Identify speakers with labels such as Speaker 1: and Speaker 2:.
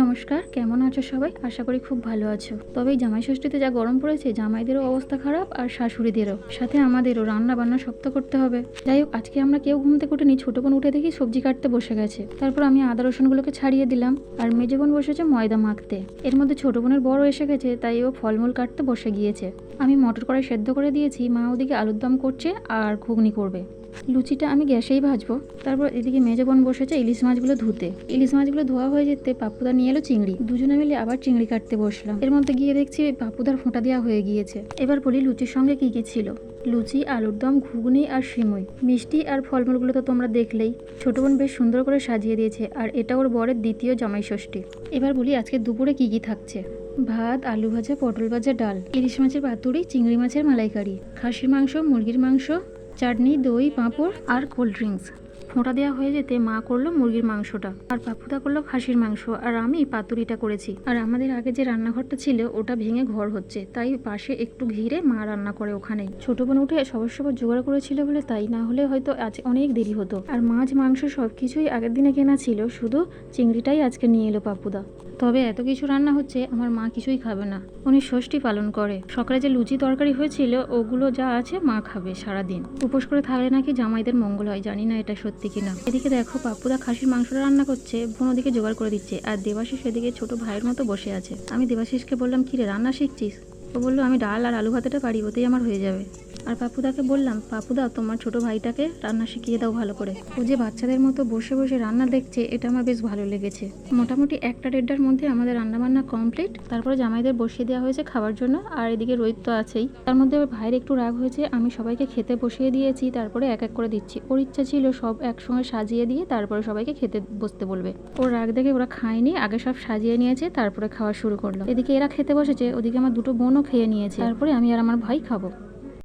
Speaker 1: নমস্কার, কেমন আছো সবাই? আশা করি খুব ভালো আছো। তবে এই জামাই ষষ্ঠীতে যা গরম পড়েছে, জামাইদেরও অবস্থা খারাপ আর শাশুড়িদেরও। সাথে আমাদেরও রান্না বান্না শক্ত করতে হবে। যাই হোক, আজকে আমরা কেউ ঘুম থেকে উঠেনি, ছোটো বোন উঠে দেখি সবজি কাটতে বসে গেছে। তারপর আমি আদা রসুনগুলোকে ছাড়িয়ে দিলাম আর মেজে বোন বসেছে ময়দা মাখতে। এর মধ্যে ছোটো বোনের বড় এসে গেছে, তাই ও ফলমূল কাটতে বসে গিয়েছে। আমি মটর কড়াই সেদ্ধ করে দিয়েছি, মা ওদিকে আলুর দম করছে আর ঘুগনি করবে। লুচিটা আমি গ্যাসেই ভাজবো। তারপর এদিকে মেজে বোন বসেছে ইলিশ মাছগুলো ধুতে। ইলিশ মাছগুলো ধোয়া হয়ে যেতে পাপ্পুদা নিয়ে এলো চিংড়ি। দুজনে মিলে আবার চিংড়ি কাটতে বসলাম। এর মধ্যে গিয়ে দেখছি পাপ্পুদার ফোঁটা দেওয়া হয়ে গিয়েছে। এবার বলি লুচির সঙ্গে কি কি ছিল? লুচি, আলুর দম, ঘুগনি আর সিমুই। মিষ্টি আর ফলমূলগুলো তো তোমরা দেখলেই। ছোট বোন বেশ সুন্দর করে সাজিয়ে দিয়েছে আর এটা ওর বরের দ্বিতীয় জামাই ষষ্ঠী। এবার বলি আজকে দুপুরে কি কি থাকছে? ভাত, আলু ভাজা, পটল ভাজা, ডাল। ইলিশ মাছের পাতুরি, চিংড়ি মাছের মালাইকারি। খাসির মাংস, মুরগির মাংস চাটনি দই পাঁপড় আর কোল্ড ড্রিঙ্কস। ফোঁটা দেওয়া হয়ে যেতে মা করল মুরগির মাংসটা। আর পাপুদা করল খাসির মাংস। আর আমি পাতুরিটা করেছি। আর আমাদের আগে যে রান্নাঘরটা ছিল, ওটা ভেঙে ঘর হচ্ছে। তাই পাশে একটু ঘিরে মা রান্না করে ওখানেই। ছোট বোন উঠে সবার সবার জোগাড় করেছিল বলে তাই না হলে হয়তো আজ অনেক দেরি হতো। আর মাছ, মাংস সব কিছুই আগের দিনে কেনা ছিল। শুধু চিংড়িটাই আজকে নিয়ে এলো পাপুদা তবে এত কিছু রান্না হচ্ছে, আমার মা কিছুই খাবে না। উনি ষষ্ঠী পালন করে। সকালে যে লুচি তরকারি হয়েছিল, ওগুলো যা আছে মা খাবে সারাদিন। উপোস করে থাকলে নাকি জামাইদের মঙ্গল হয়, জানি না এটা সত্যি। কিনা? এদিকে দেখো পাপ্পুদা খাসির মাংসটা রান্না করছে, বোন ওদিকে জোগাড় করে দিচ্ছে, আর দেবাশিস এদিকে ছোট ভাইয়ের মতো বসে আছে। আমি দেবাশিসকে বললাম, কিরে, রান্না শিখছিস? ও বলল, আমি ডাল আর আলু ভাতেটা পারি, ওতেই আমার হয়ে যাবে। আর পাপুদাকে বললাম, পাপুদা, তোমার ছোট ভাইটাকে রান্না শিখিয়ে দাও ভালো করে। ও যে বাচ্চাদের মতো বসে বসে রান্না দেখছে, এটা আমার বেশ ভালো লেগেছে। মোটামুটি একটা দেড়টার মধ্যে আমাদের রান্না বান্না কমপ্লিট। তারপরে জামাইদের বসিয়ে দেওয়া হয়েছে খাবার জন্য, আর এদিকে রোহিত তো আছেই। তার মধ্যে ভাইয়ের একটু রাগ হয়েছে, আমি সবাইকে খেতে বসিয়ে দিয়েছি, তারপরে এক এক করে দিচ্ছি। ওর ইচ্ছা ছিল সব একসঙ্গে সাজিয়ে দিয়ে তারপরে সবাইকে খেতে বসতে বলবে। ওর রাগ দেখে ওরা খায়নি, আগে সব সাজিয়ে নিয়েছে, তারপরে খাওয়া শুরু করল। এদিকে এরা খেতে বসেছে, ওদিকে আমার দুটো বোনও খেয়ে নিয়েছে। তারপরে আমি আর আমার ভাই খাব।